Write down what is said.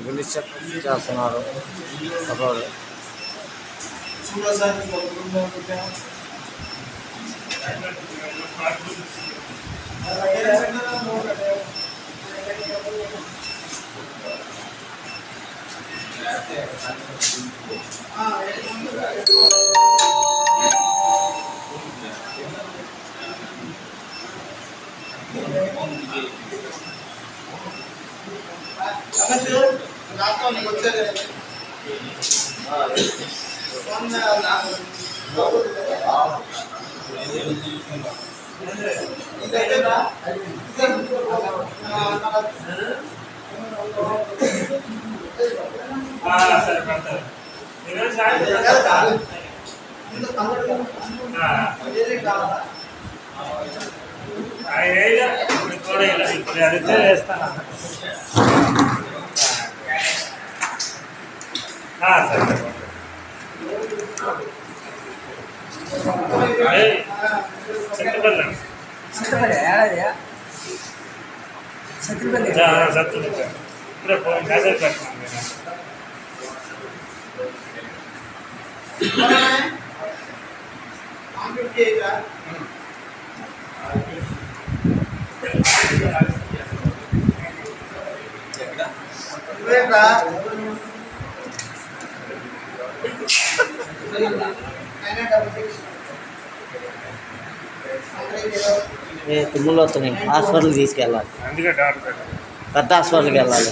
വിളിച്ചശാസനാറ് അപ്പോൾ గుండె చెక్ చేస్తున్నారు అబ్బాడు సరే పడతారు ఈరోజు సాయంత్రం காலையில் இப்படி கோடையில் இப்படி அதுக்கு வேஸ்ட்டாக ஆ சார் சத்துருபல்ல ఇప్పుడేంట్రా? తుమ్ములు వస్తున్నాయి. హాస్పిటల్ తీసుకెళ్ళాలి. పెద్ద హాస్పిటల్కి వెళ్ళాలి.